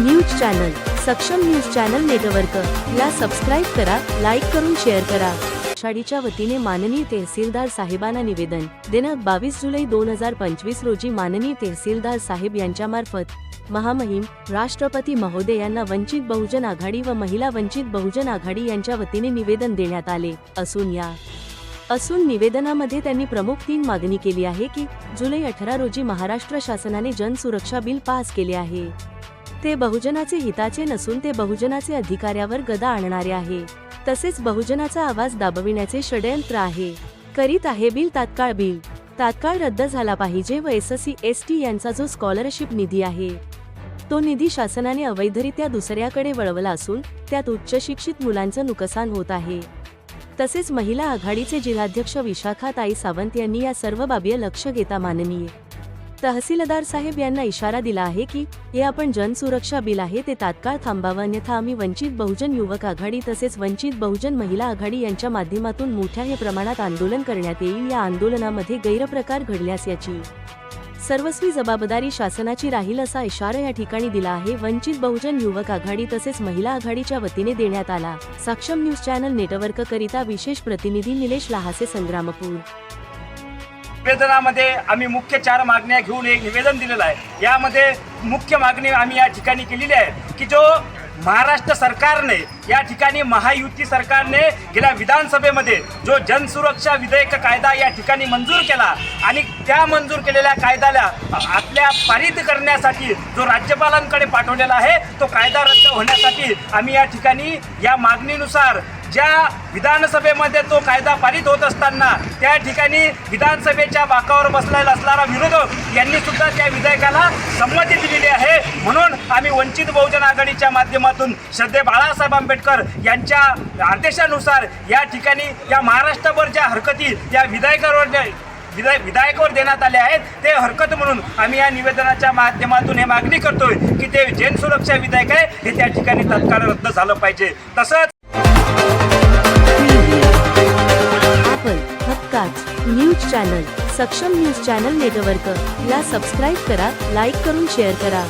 News channel Saksham news channel network. ला subscribe करा like करून शेअर करा. आषाढीच्या वतीने माननीय तहसीलदार साहेबांना निवेदन. दिनांक बावीस जुलै दोन हजार पंचवीस रोजी माननीय तहसीलदार साहेब यांच्यामार्फत महामहिम राष्ट्रपती महोदय यांना वंचित बहुजन आघाडी व महिला वंचित बहुजन आघाडी यांच्या वतीने निवेदन देण्यात आले. असून या असून निवेदनामध्ये त्यांनी प्रमुख तीन मागणी केली आहे की जुलै अठरा रोजी महाराष्ट्र शासनाने जनसुरक्षा बिल पास केले आहे. ते बहुजनाचे हिताचे नसून ते बहुजनाचे अधिकाऱ्यावर गदा आणणारे आहे. तसेच बहुजनाचा आवाज दाबविण्याचे षडयंत्र आहे. करीत आहे बिल तात्काळ बिल. तात्काळ रद्द झाला पाहिजे व एस सी एस टी यांचा जो स्कॉलरशिप निधी आहे तो निधी शासनाने अवैधरित्या दुसऱ्याकडे वळवला असून त्यात उच्च शिक्षित मुलांचं नुकसान होत आहे. तसेच महिला आघाडीचे जिल्हाध्यक्ष विशाखा ताई सावंत यांनी या सर्व बाबी लक्ष घेता माननीय. तहसीलदार साहेब यांना इशारा दिला आहे की हे आपण जनसुरक्षा बिल आहे ते तात्काळ थांबावं. अन्यथा आम्ही वंचित बहुजन युवक आघाडी तसेच वंचित बहुजन महिला आघाडी यांच्या माध्यमातून मोठ्या हे प्रमाणात आंदोलन करण्यात येईल. या आंदोलनामध्ये गैरप्रकार घडल्यास याची सर्वस्वी जबाबदारी शासनाची राहील असा इशारा या ठिकाणी दिला आहे. वंचित बहुजन युवक आघाडी तसेच महिला आघाडीच्या वतीने देण्यात आला. सक्षम न्यूज चॅनल नेटवर्क करिता विशेष प्रतिनिधी निलेश लहासे संग्रामपूर. निवेदनामध्ये आम्ही मुख्य चार मागण्या घेऊन एक निवेदन दिलेलं आहे. यामध्ये मुख्य मागणी आम्ही या ठिकाणी केलेली आहे की जो महाराष्ट्र सरकारने या ठिकाणी महायुती सरकारने गेल्या विधानसभेमध्ये जो जनसुरक्षा विधेयक कायदा या ठिकाणी मंजूर केला आणि त्या मंजूर केलेल्या कायद्याला आपल्या पारित करण्यासाठी जो राज्यपालांकडे पाठवलेला आहे तो कायदा रद्द होण्यासाठी आम्ही या ठिकाणी या मागणीनुसार ज्या विधानसभेमध्ये तो कायदा पारित होत असताना त्या ठिकाणी विधानसभेच्या बाकावर बसलेला असणारा विरोधक यांनी सुद्धा त्या विधेयकाला संमती दिलेली आहे. म्हणून आम्ही वंचित बहुजन आघाडीच्या माध्यमातून श्रद्धे बाळासाहेब आंबेडकर यांच्या आदेशानुसार या ठिकाणी या महाराष्ट्रभर ज्या हरकती या विधेयकावर विधाय विधायकावर देण्यात आले आहेत. ते हरकत म्हणून आम्ही या निवेदनाच्या माध्यमातून हे मागणी करतोय की ते जन सुरक्षा विधेयक आहे हे त्या ठिकाणी तत्काळ रद्द झालं पाहिजे. तसंच हक्काच news channel Saksham news channel network ला सबस्क्राईब करा लाईक करून शेअर करा.